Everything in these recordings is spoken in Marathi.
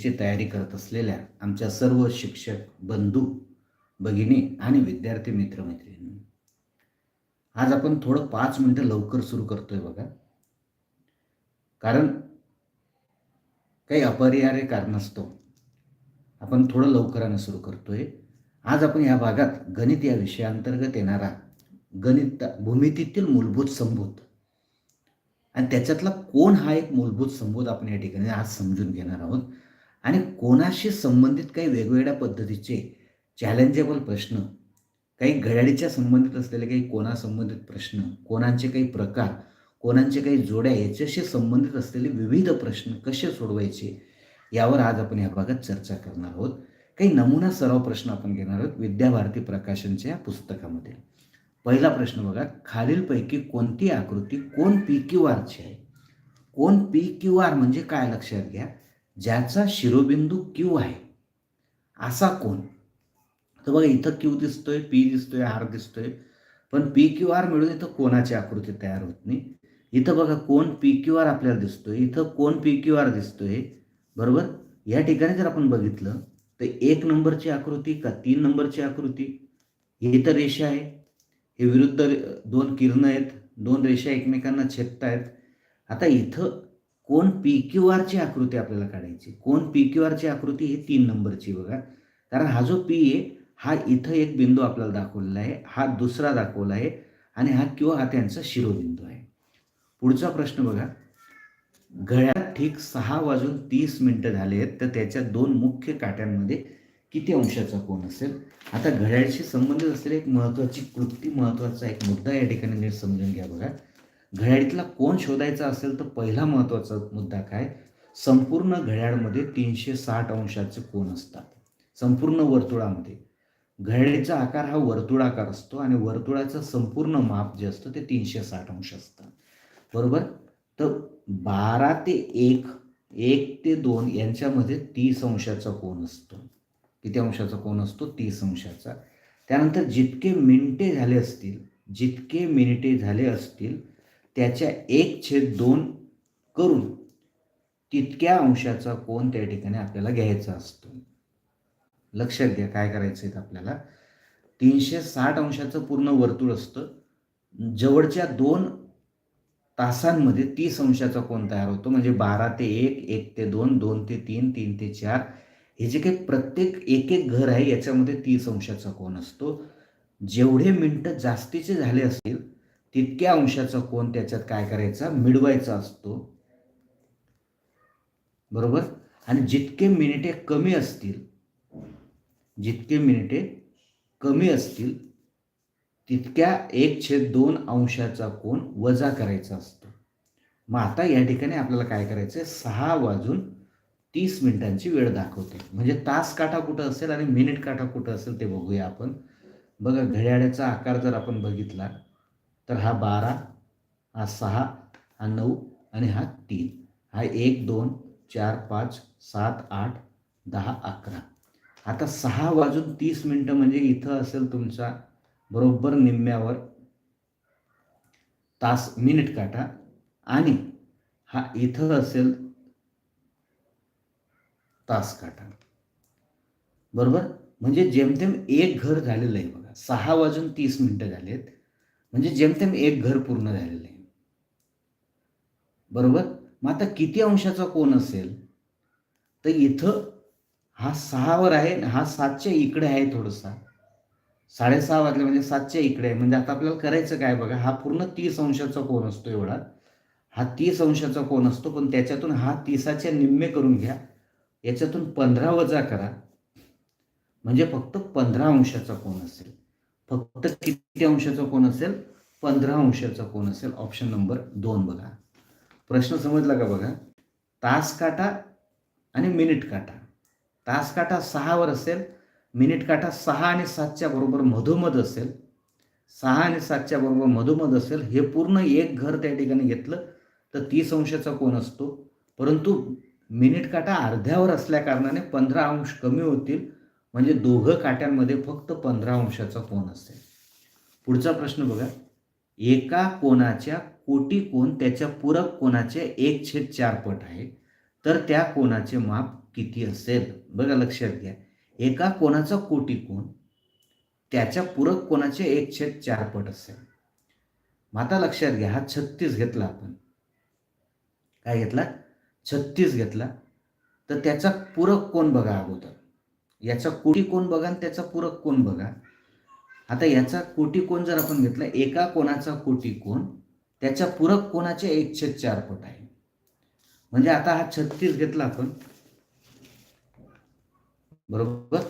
परीक्षेची तयारी करत असलेल्या आमच्या सर्व शिक्षक बंधू भगिनी आणि विद्यार्थी मित्रमैत्रिणी आज आपण थोडं पाच मिनटं लवकर सुरू करतोय बघा. कारण काही अपरिहार्य कारणास्तव आपण थोडं लवकरानं सुरू करतोय. आज आपण या भागात गणित या विषयाअंतर्गत येणारा गणित भूमितीतील मूलभूत संबोध. आणि त्याच्यातला कोण हा एक मूलभूत संबोध आपण या ठिकाणी आज समजून घेणार आहोत? आणि कोणाशी संबंधित काही वेगवेगळ्या पद्धतीचे चॅलेंजेबल प्रश्न काही घड्याळीच्या संबंधित असलेले काही कोणासंबंधित प्रश्न कोणाचे काही प्रकार कोणाचे काही जोड्या याच्याशी संबंधित असलेले विविध प्रश्न कसे सोडवायचे यावर आज आपण या भागात चर्चा करणार आहोत. काही नमुना सराव प्रश्न आपण घेणार आहोत विद्याभारती प्रकाशनच्या या पुस्तकामध्ये. पहिला प्रश्न बघा खालीलपैकी कोणती आकृती कोण पी क्यू आरची आहे? कोण पी क्यू आर म्हणजे काय? लक्षात घ्या. ज्याचा शिरोबिंदू क्यू आहे. असा कोण तर बघा इथं क्यू दिसतोय पी दिसतोय आर दिसतोय. पण पी क्यू आर मिळून इथं कोणाची आकृती तयार होत नाही. इथं बघा कोण पी क्यू आर आपल्याला दिसतोय. इथं कोण पी क्यू आर दिसतोय. बरोबर? या ठिकाणी जर आपण बघितलं तर एक नंबरची आकृती का तीन नंबरची आकृती? ही तर रेषा आहे. हे विरुद्ध दोन किरण आहेत. दोन रेषा एकमेकांना छेदत आहेत आता इथं कोण पी क्यू आरची आकृती आपल्याला काढायची? कोण पी क्यू आरची आकृती? ही तीन नंबरची बघा. कारण हा जो पी आहे हा इथं एक बिंदू आपल्याला दाखवलेला आहे हा दुसरा दाखवला आहे आणि हा क्यू हा त्यांचा शिरोबिंदू आहे. पुढचा प्रश्न बघा. घड्यात ठीक सहा वाजून तीस मिनटं झाले आहेत तर त्याच्या दोन मुख्य काट्यांमध्ये किती अंशाचा कोण असेल? आता घड्याळशी संबंधित असलेली एक महत्त्वाची कृती महत्त्वाचा एक मुद्दा या ठिकाणी नीट समजून घ्या बघा. घड्याळीतला कोण शोधायचा असेल तर पहिला महत्त्वाचा मुद्दा काय? संपूर्ण घड्याळमध्ये तीनशे साठ अंशाचे कोण असतात. संपूर्ण वर्तुळामध्ये. घड्याळीचा आकार हा वर्तुळाकार असतो आणि वर्तुळाचं संपूर्ण माप जे असतं ते तीनशे साठ अंश असतं. बरोबर? तर बारा ते एक एक ते दोन यांच्यामध्ये तीस अंशाचा कोण असतो. किती अंशाचा कोण असतो? तीस अंशाचा. त्यानंतर जितके मिनिटे झाले असतील जितके मिनिटे झाले असतील त्याच्या एक छेद दोन करून तितक्या अंशाचा कोण त्या ठिकाणी आपल्याला घ्यायचा असतो. लक्षात घ्या काय करायचं आहे आपल्याला. तीनशे साठ अंशाचं पूर्ण वर्तुळ असतं. जवळच्या दोन तासांमध्ये तीस अंशाचा कोण तयार होतो. म्हणजे बारा ते एक एक ते दोन दोन ते तीन तीन ते चार. हे जे काही प्रत्येक एक एक घर आहे याच्यामध्ये तीस अंशाचा कोण असतो. जेवढे मिनटं जास्तीचे झाले असतील तितक्या अंशाचा कोण त्याच्यात काय करायचा? मिळवायचा असतो. बरोबर? आणि जितके मिनिटे कमी असतील जितके मिनिटे कमी असतील तितक्या एक छेद दोन अंशाचा कोण वजा करायचा असतो. मग आता या ठिकाणी आपल्याला काय करायचं आहे सहा वाजून तीस मिनिटांची वेळ दाखवते. म्हणजे तास काठा कुठं असेल आणि मिनिट काठा कुठं असेल ते बघूया आपण. बघा घड्याळ्याचा आकार जर आपण बघितला तर हा बारा हा सहा हा नऊ आणि हा तीन. हा एक दोन चार पाच सात आठ दहा अकरा. आता सहा वाजून तीस मिनटं म्हणजे इथं असेल तुमचा बरोबर निम्म्यावर तास मिनिट काटा. आणि हा इथं असेल तास काटा. बरोबर? म्हणजे जेमतेम एक घर झालेलं आहे बघा. सहा वाजून तीस मिनटं झालेत. म्हणजे जेमतेम एक घर पूर्ण झालेलं आहे. बरोबर? मग आता किती अंशाचा कोण असेल? तर इथं हा सहावर आहे हा सातच्या इकडे आहे थोडंसा. साडेसहा वाजले म्हणजे सातच्या इकडे आहे. म्हणजे आता आपल्याला करायचं काय बघा? हा पूर्ण तीस अंशाचा कोण असतो एवढा. हा तीस अंशाचा कोण असतो पण त्याच्यातून हा तीसाच्या निम्मे करून घ्या. याच्यातून पंधरा वजा करा. म्हणजे फक्त पंधरा अंशाचा कोण असेल. फक्त किती अंशाचा कोण असेल? पंधरा अंशाचा कोण असेल? ऑप्शन नंबर दोन बघा. प्रश्न समजला का बघा? तास काटा आणि मिनिट काटा. तास काटा सहावर असेल मिनिट काटा सहा आणि सातच्या बरोबर मधोमध असेल सहा आणि सातच्या बरोबर मधोमध असेल हे पूर्ण एक घर त्या ठिकाणी घेतलं तर तीस अंशाचा कोण असतो. परंतु मिनिट काटा अर्ध्यावर असल्या कारणाने पंधरा अंश कमी होतील म्हणजे दोघं काट्यांमध्ये फक्त पंधरा अंशाचा कोण असते. पुढचा प्रश्न बघा. एका कोणाच्या कोटी कोण त्याच्या पूरक कोणाचे एक छेद चार पट आहे. तर त्या कोणाचे माप किती असेल? बघा लक्षात घ्या. एका कोणाचा कोटी कोण त्याच्या पूरक कोणाचे एक छेद चार पट असेल. मग आता लक्षात घ्या हा छत्तीस घेतला आपण. काय घेतला? छत्तीस घेतला. तर त्याचा पूरक कोण बघा अगोदर. याचा कोटी कोण बघा आणि त्याचा पूरक कोण बघा. आता याचा कोटी कोण जर आपण घेतला एका कोणाचा कोटी कोण त्याच्या पूरक कोणाचे एक छेद चार पट आहे. म्हणजे आता हा छत्तीस घेतला आपण. बरोबर?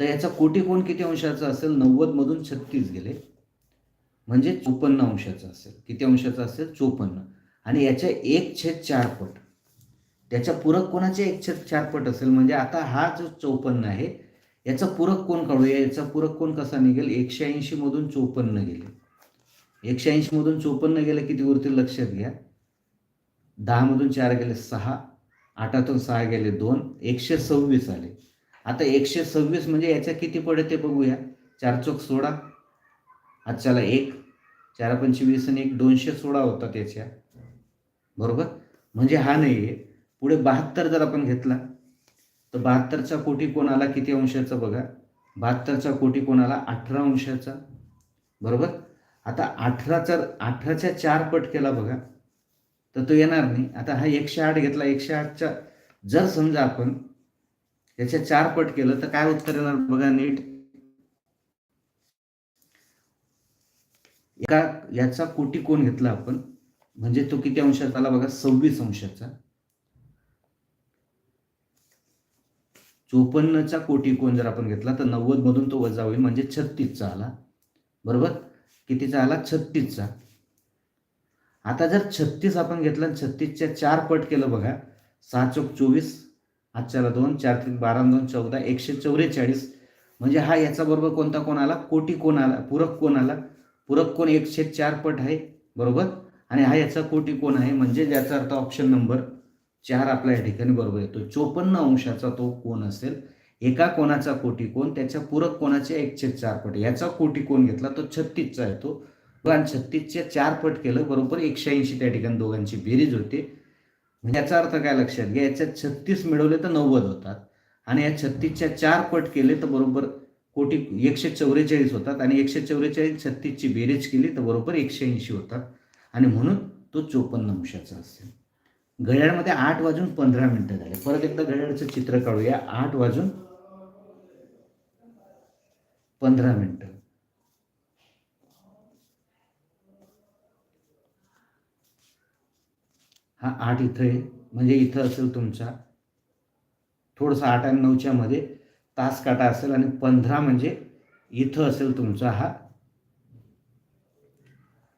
तर याचा कोटी कोण किती अंशाचा असेल? नव्वद मधून छत्तीस गेले. म्हणजे चोपन्न अंशाचा असेल. किती अंशाचा असेल? चोपन्न. आणि याच्या एक छेद चार पट त्याचा पूरक कोणाचे एकशे चार पट असेल? म्हणजे आता हा जो चौपन्न आहे याचा पूरक कोण काढूया याचा पूरक कोण कसा निघेल? एकशे ऐंशी मधून चोपन्न गेले. एकशे ऐंशी मधून चोपन्न गेले किती उरतील लक्षात घ्या. दहा मधून चार गेले सहा आठातून सहा गेले दोन एकशे सव्वीस आले. आता एकशे सव्वीस म्हणजे याच्या किती पडे ते बघूया. चार चौक सोळा आजच्याला एक चार पंचवीस आणि एक दोनशे सोळा होता त्याच्या बरोबर? म्हणजे हा नाही आहे पुढे बहात्तर जर आपण घेतला तर बहात्तरचा कोटी कोणाला किती अंशाचा बघा? बहात्तरचा कोटी कोणाला अठरा अंशाचा. बरोबर? आता अठराचा अठराच्या चार पट केला बघा तर तो येणार नाही. आता हा एकशे आठ घेतला एकशे आठच्या जर समजा आपण याच्या चार पट केलं तर काय उत्तर येणार बघा नीट? एका याचा कोटी कोण घेतला आपण? म्हणजे तो किती अंशाचा आला बघा? सव्वीस अंशाचा. चोपन्नचा कोटी कोण जर आपण घेतला तर नव्वद मधून तो वजा होईल म्हणजे छत्तीसचा आला. बरोबर? कितीचा आला? छत्तीसचा. आता जर छत्तीस आपण घेतला छत्तीसच्या चार पट केलं बघा सहा चौक चोवीस आजच्याला दोन चार तीन बारा दोन चौदा एकशे चौवेचाळीस म्हणजे हा याचा बरोबर कोणता कोण आला? कोटी कोण आला? पूरक कोण आला? पूरक कोण एकशे चार पट आहे. बरोबर? आणि हा याचा कोटी कोण आहे? म्हणजे ज्याचा अर्थ ऑप्शन नंबर चार आपल्या या ठिकाणी बरोबर येतो. चोपन्न अंशाचा तो कोण असेल एका कोणाचा कोटी कोण त्याच्या पूरक कोणाचे एकशे चार पट. याचा कोटी कोण घेतला तो छत्तीसचा येतो. आणि छत्तीसच्या चार पट केलं बरोबर एकशे ऐंशी त्या ठिकाणी दोघांची बेरीज होते. म्हणजे याचा अर्थ काय लक्षात घ्या याच्यात छत्तीस मिळवले तर नव्वद होतात. आणि या छत्तीसच्या चार पट केले तर बरोबर कोटी एकशे चौवेचाळीस होतात. आणि एकशे चौवेचाळीस छत्तीसची बेरीज केली तर बरोबर एकशे ऐंशी होतात. आणि म्हणून तो चोपन्न अंशाचा असेल. घड्याळमध्ये आठ वाजून पंधरा मिनटं झाले. परत एकदा घड्याळाचं चित्र काढूया. आठ वाजून पंधरा मिनटं. हा आठ इथं आहे. म्हणजे इथं असेल तुमचा. थोडंसं आठ आणि नऊच्या मध्ये तास काटा असेल आणि पंधरा म्हणजे इथं असेल तुमचा हा.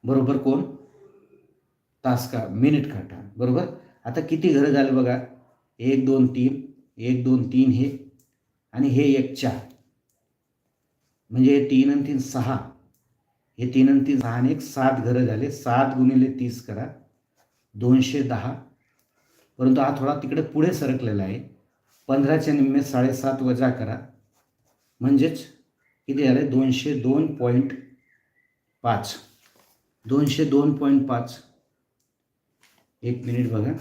बरोबर कोण? तास का मिनिट काटा. बरोबर? आता किती घरं झाले बघा. एक दोन तीन. एक दोन तीन हे. आणि हे एक चार. म्हणजे हे तीन आणि तीन सहा. हे तीन आणि तीन सहा आणि एक सात घरं झाले. सात गुणिले तीस करा. दोनशे दहा. परंतु हा थोडा तिकडे पुढे सरकलेला आहे. पंधराच्या निम्मे साडेसात वजा करा. म्हणजेच किती झाले? दोनशे दोन पॉईंट पाच. दोनशे दोन पॉईंट पाच. एक मिनिट बघा.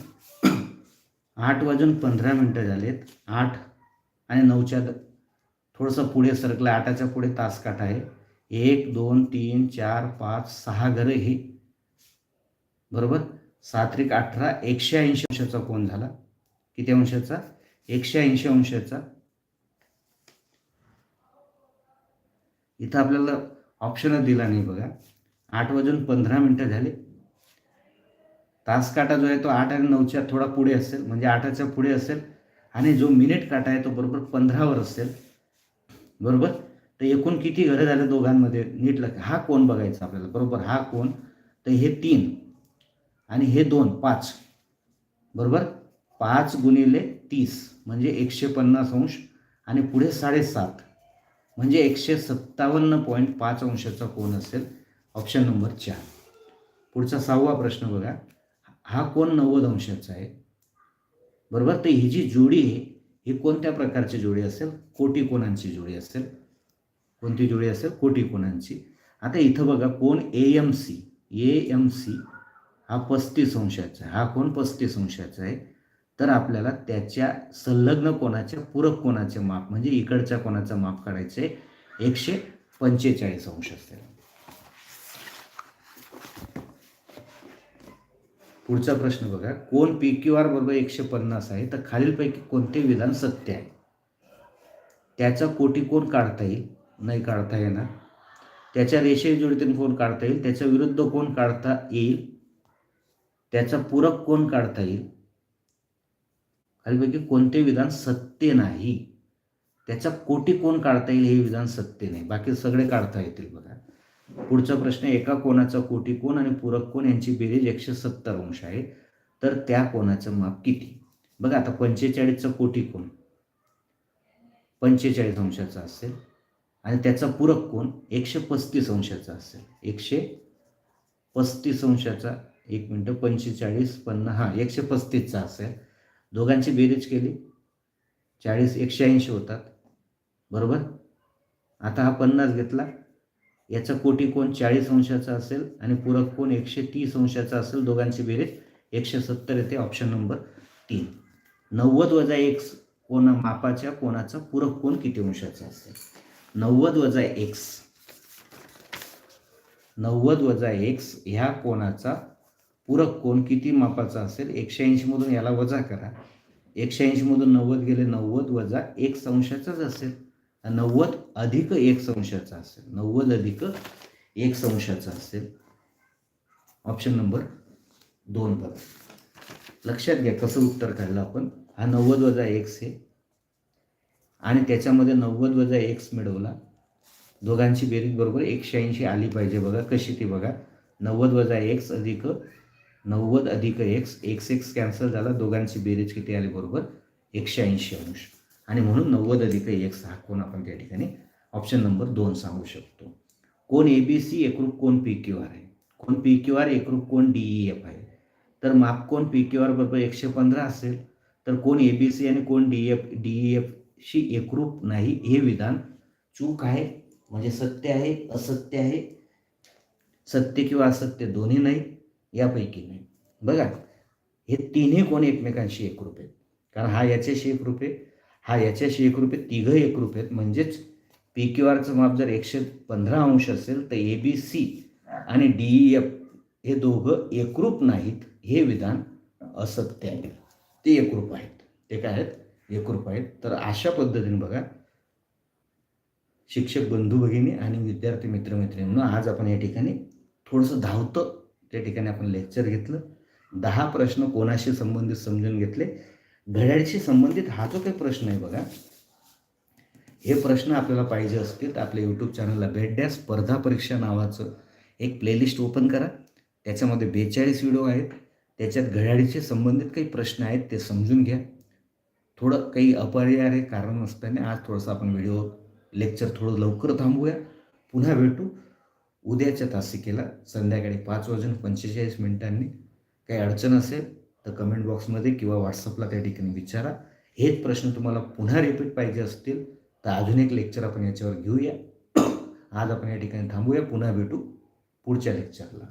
आठ वाजून पंधरा मिनटं झालेत. आठ आणि नऊच्या थोडंसं पुढे सरकलं. आठाच्या पुढे तासकाठ आहे. एक दोन तीन चार पाच सहा घरं हे. बरोबर? सात्रिक अठरा एकशे ऐंशी अंशाचा कोण झाला. किती अंशाचा? एकशे ऐंशी अंशाचा. इथं आपल्याला ऑप्शनच दिला नाही बघा. आठ वाजून पंधरा मिनटं झाले. तास काटा जो आहे तो आठ आणि नऊच्या थोडा पुढे असेल म्हणजे आठाच्या पुढे असेल आणि जो मिनिट काटा आहे तो बरोबर पंधरावर असेल. बरोबर? तर एकूण किती घरं झाले दोघांमध्ये? नीट लक्ष हा कोण बघायचा आपल्याला? बरोबर हा कोण? तर हे तीन आणि हे दोन पाच. बरोबर? पाच गुणिले तीस म्हणजे एकशे पन्नास अंश आणि पुढे साडेसात. म्हणजे एकशे सत्तावन्न पॉईंट पाच अंशाचा कोण असेल? ऑप्शन नंबर चार. पुढचा सहावा प्रश्न बघा. हा कोण नव्वद अंशाचा आहे? बरोबर? तर ही जी जोडी आहे ही कोणत्या प्रकारची जोडी असेल? कोटी कोणांची जोडी असेल? कोणती जोडी असेल? कोटी कोणांची. आता इथं बघा कोण A M C A M C हा पस्तीस अंशाचा आहे. हा कोण पस्तीस अंशाचा आहे? तर आपल्याला त्याच्या संलग्न कोणाच्या पूरक कोणाचे माप म्हणजे इकडच्या कोणाचं माप काढायचे एकशे पंचेचाळीस अंश असेल. पुढचा प्रश्न बघा. कोण पी क्यू आर बरोबर एकशे पन्नास आहे? तर खालीलपैकी कोणते विधान सत्य आहे? त्याचा कोटी कोण काढता येईल? नाही काढता येणार. त्याच्या रेषे जोडीतून कोण काढता येईल? त्याच्या विरुद्ध कोण काढता येईल? त्याचा पूरक कोण काढता येईल? खालीपैकी कोणते विधान सत्य नाही? त्याचा कोटी कोण काढता येईल हे विधान सत्य नाही. बाकी सगळे काढता येतील बघा. पुढचा प्रश्न एका कोणाचा कोटी कोण आणि पूरक कोण यांची बेरीज एकशे सत्तर अंश आहे. तर त्या कोणाचं माप किती? बघा आता पंचेचाळीसचा कोटी कोण पंचेचाळीस अंशाचा असेल. आणि त्याचा पूरक कोण एकशे पस्तीस अंशाचा असेल. एकशे पस्तीस अंशाचा एक मिनटं पंचेचाळीस पन्नास हां एकशे पस्तीसचा असेल. दोघांची बेरीज केली. चाळीस एकशे ऐंशी होतात. बरोबर? आता हा पन्नास घेतला. याचा कोटी कोण चाळीस अंशाचा असेल आणि पूरक कोण एकशे तीस अंशाचा असेल दोघांची बेरीज एकशे सत्तर येते ऑप्शन नंबर तीन. नव्वद वजा एक्स कोणा मापाच्या कोणाचा पूरक कोण किती अंशाचा असेल? नव्वद वजा एक्स नव्वद वजा एक्स ह्या कोणाचा पूरक कोण किती मापाचा असेल? एकशे ऐंशीमधून याला वजा करा. एकशे ऐंशीमधून नव्वद गेले नव्वद वजा एक अंशाचाच असेल. नव्वद अधिक एक संशाचा असेल. नव्वद अधिक एक संशाचा असेल. ऑप्शन नंबर दोन बघा. लक्षात घ्या कसं उत्तर काढलं आपण. हा नव्वद वजा एक्स आहे आणि त्याच्यामध्ये नव्वद वजा एक्स मिळवला. दोघांची बेरीज बरोबर एकशे ऐंशी आली पाहिजे बघा. कशी ती बघा. नव्वद वजा एक्स अधिक नव्वद अधिक एक्स एक्स एक्स कॅन्सल झाला. दोघांची बेरीज किती आली बरोबर? एकशे ऐंशी अंश. आणि म्हणून नव्वद अधिक एक सहा कोण आपण त्या ठिकाणी ऑप्शन नंबर दोन सांगू शकतो. कोण ए बी सी एकरूप कोण पी क्यू आर आहे? कोण पी क्यू आर एकरूप कोण डी ई एफ आहे? तर माप कोण पी क्यू आर बरोबर एकशे पंधरा असेल तर कोण ए बी सी आणि कोण डी एफ डी ई एफशी एकरूप नाही हे विधान चूक आहे म्हणजे सत्य आहे असत्य आहे सत्य किंवा असत्य दोन्ही नाही यापैकी नाही. बघा हे तिन्ही कोण एकमेकांशी एकरूप आहेत? कारण हा याच्याशी एकरूप आहे हा याच्याशी एकरूप आहे तिघं एकरूप आहेत म्हणजेच पी क्यू आरचं माप जर एकशे पंधरा अंश असेल तर ए बी सी आणि डी ई एफ हे दोघं एकरूप नाहीत हे विधान असत्य आहे. ते एकरूप आहेत. ते काय आहेत? एकरूप आहेत. तर अशा पद्धतीने बघा शिक्षक बंधू भगिनी आणि विद्यार्थी मित्रमैत्रिणींना आज आपण या ठिकाणी थोडंसं धावतं. त्या ठिकाणी आपण लेक्चर घेतलं. दहा प्रश्न कोणाशी संबंधित समजून घेतले? घड्याळीशी संबंधित हा जो काही प्रश्न आहे बघा हे प्रश्न आपल्याला पाहिजे असतील तर आपल्या यूट्यूब चॅनलला भेट द्या. स्पर्धा परीक्षा नावाचं एक प्लेलिस्ट ओपन करा. त्याच्यामध्ये बेचाळीस व्हिडिओ आहेत. त्याच्यात घड्याळीशी संबंधित काही प्रश्न आहेत ते समजून घ्या. थोडं काही अपरिहार्य कारण असताना आज थोडंसं आपण व्हिडिओ लेक्चर थोडं लवकर थांबूया. पुन्हा भेटू. उद्याच्या तासिकेला संध्याकाळी पाच वाजून पंचेचाळीस मिनिटांनी. काही अडचण असेल तर कमेंट बॉक्समध्ये किंवा व्हॉट्सअपला त्या ठिकाणी विचारा. हेच प्रश्न तुम्हाला पुन्हा रिपीट पाहिजे असतील. तर अजून एक लेक्चर आपण याच्यावर घेऊया. आज आपण या ठिकाणी थांबूया. पुन्हा भेटू पुढच्या लेक्चरला